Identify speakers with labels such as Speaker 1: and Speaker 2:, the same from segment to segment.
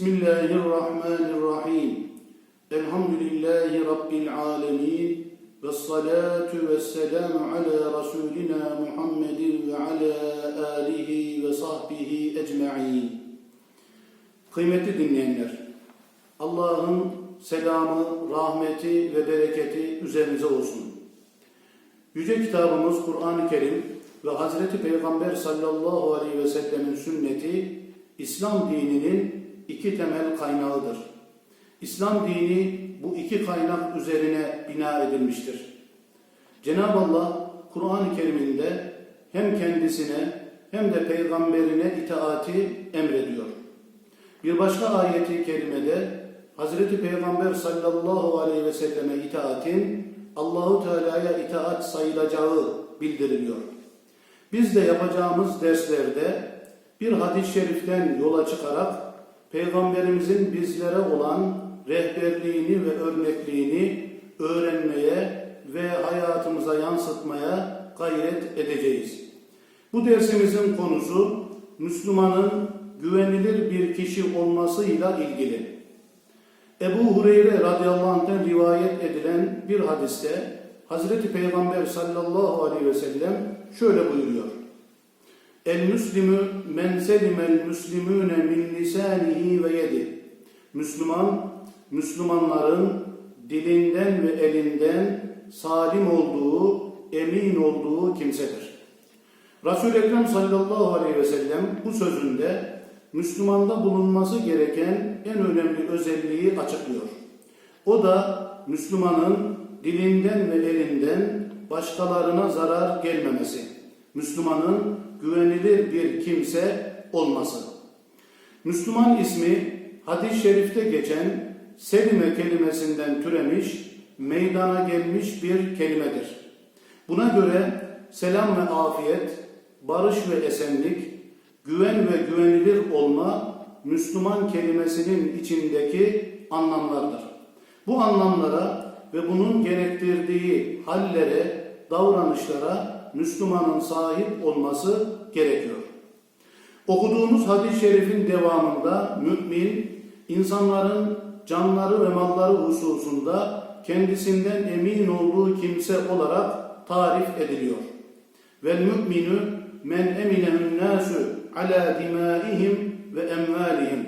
Speaker 1: Bismillahirrahmanirrahim. Elhamdülillahi Rabbil alemin. Ve salatu ve selamu ala Resulina Muhammedin ve ala alihi ve sahbihi ecma'in. Kıymetli dinleyenler, Allah'ın selamı, rahmeti ve bereketi üzerinize olsun. Yüce kitabımız Kur'an-ı Kerim ve Hazreti Peygamber sallallahu aleyhi ve sellemin sünneti İslam dininin iki temel kaynağıdır. İslam dini bu iki kaynak üzerine bina edilmiştir. Cenab-ı Allah Kur'an-ı Kerim'inde hem kendisine hem de peygamberine itaati emrediyor. Bir başka ayeti kerimede Hazreti Peygamber sallallahu aleyhi ve selleme itaatin Allahu Teala'ya itaat sayılacağı bildiriliyor. Biz de yapacağımız derslerde bir hadis-i şeriften yola çıkarak Peygamberimizin bizlere olan rehberliğini ve örnekliğini öğrenmeye ve hayatımıza yansıtmaya gayret edeceğiz. Bu dersimizin konusu Müslümanın güvenilir bir kişi olmasıyla ilgili. Ebu Hureyre radıyallahu anh'ten rivayet edilen bir hadiste Hazreti Peygamber sallallahu aleyhi ve sellem şöyle buyuruyor. El müslimü men selimel müslimüne min lisanihi ve yedi. Müslüman, Müslümanların dilinden ve elinden salim olduğu, emin olduğu kimsedir. Resul-i Ekrem sallallahu aleyhi ve sellem bu sözünde Müslümanda bulunması gereken en önemli özelliği açıklıyor. O da Müslümanın dilinden ve elinden başkalarına zarar gelmemesi. Müslümanın güvenilir bir kimse olması. Müslüman ismi hadis-i şerifte geçen selime kelimesinden türemiş, meydana gelmiş bir kelimedir. Buna göre selam ve afiyet, barış ve esenlik, güven ve güvenilir olma Müslüman kelimesinin içindeki anlamlardır. Bu anlamlara ve bunun gerektirdiği hallere, davranışlara Müslümanın sahip olması gerekiyor. Okuduğumuz hadis-i şerifin devamında mümin, insanların canları ve malları hususunda kendisinden emin olduğu kimse olarak tarif ediliyor. Vel müminü men eminehun nasu ala dimaihim ve emvalihim.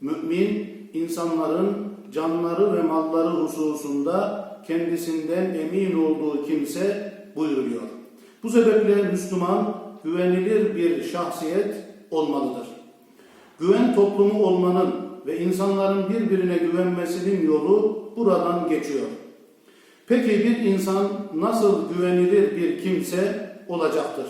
Speaker 1: Mümin insanların canları ve malları hususunda kendisinden emin olduğu kimse buyuruyor. Bu sebeple Müslüman güvenilir bir şahsiyet olmalıdır. Güven toplumu olmanın ve insanların birbirine güvenmesinin yolu buradan geçiyor. Peki bir insan nasıl güvenilir bir kimse olacaktır?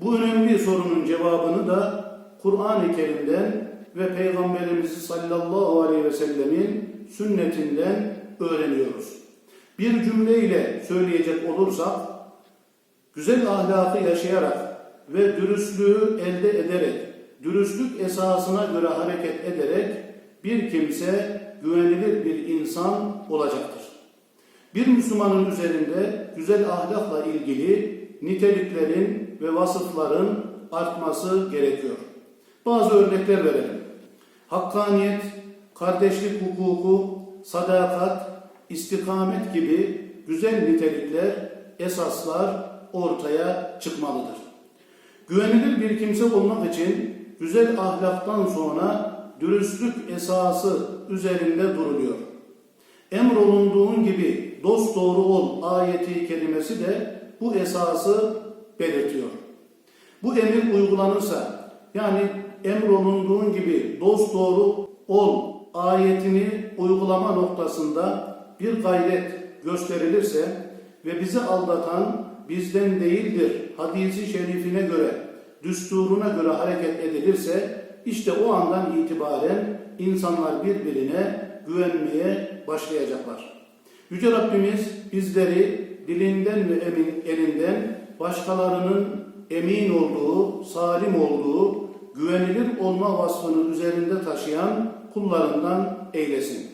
Speaker 1: Bu önemli sorunun cevabını da Kur'an-ı Kerim'den ve Peygamberimiz sallallahu aleyhi ve sellemin sünnetinden öğreniyoruz. Bir cümleyle söyleyecek olursak, güzel ahlakı yaşayarak ve dürüstlüğü elde ederek, dürüstlük esasına göre hareket ederek bir kimse güvenilir bir insan olacaktır. Bir Müslümanın üzerinde güzel ahlakla ilgili niteliklerin ve vasıfların artması gerekiyor. Bazı örnekler verelim. Hakkaniyet, kardeşlik hukuku, sadakat, istikamet gibi güzel nitelikler, esaslar ortaya çıkmalıdır. Güvenilir bir kimse olmak için güzel ahlaktan sonra dürüstlük esası üzerinde duruluyor. Emrolunduğun gibi dost doğru ol ayeti kelimesi de bu esası belirtiyor. Bu emir uygulanırsa yani emrolunduğun gibi dost doğru ol ayetini uygulama noktasında bir gayret gösterilirse ve bizi aldatan bizden değildir hadisi şerifine göre, düsturuna göre hareket edilirse işte o andan itibaren insanlar birbirine güvenmeye başlayacaklar. Yüce Rabbimiz bizleri dilinden ve emin, elinden başkalarının emin olduğu, salim olduğu, güvenilir olma vasfını üzerinde taşıyan kullarından eylesin.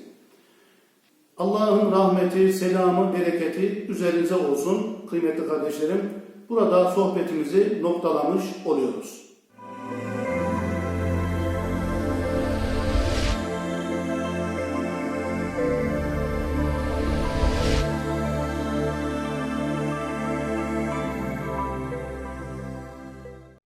Speaker 1: Allah'ın rahmeti, selamı, bereketi üzerinize olsun kıymetli kardeşlerim. Burada sohbetimizi noktalamış oluyoruz.